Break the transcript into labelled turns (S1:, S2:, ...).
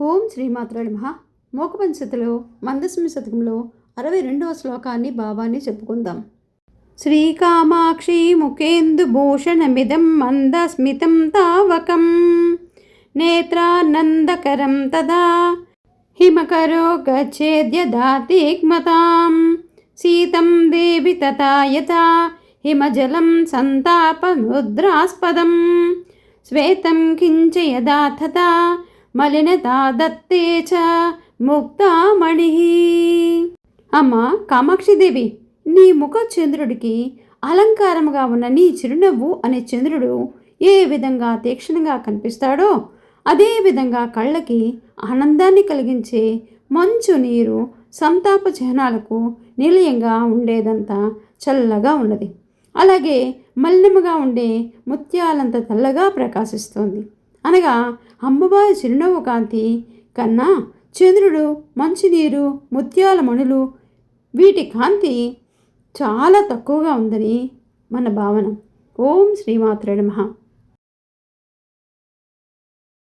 S1: ఓం శ్రీమాత్ర మహా మోకపంచతిలో మందస్మి శతకంలో అరవై రెండవ శ్లోకాన్ని భావాన్ని చెప్పుకుందాం. శ్రీకామాక్షి ముఖేందు భూషణమిదం మందస్మితం తావకం నేత్రానందకరం తదా హిమకరో గచ్చేద్యదాతిగ్మతాం సీతం దేవి తథా యథా హిమజలం సంతాపముద్రాస్పదం శ్వేతం కించ యదా తథా మలినతా దత్తే చ ముక్తామణి. అమ్మ కామాక్షిదేవి నీ ముఖ చంద్రుడికి అలంకారముగా ఉన్న నీ చిరునవ్వు అనే చంద్రుడు ఏ విధంగా తీక్షణంగా కనిపిస్తాడో అదే విధంగా కళ్ళకి ఆనందాన్ని కలిగించే మంచు నీరు సంతాప చిహ్నాలకు నిలయంగా ఉండేదంతా చల్లగా ఉన్నది. అలాగే మలినముగా ఉండే ముత్యాలంత తెల్లగా ప్రకాశిస్తోంది. అనగా అమ్మవారి చిరునవ్వు కాంతి కన్నా చంద్రుడు మంచినీరు ముత్యాల మణులు వీటి కాంతి చాలా తక్కువగా ఉందని మన భావన. ఓం శ్రీమాత్రే నమః.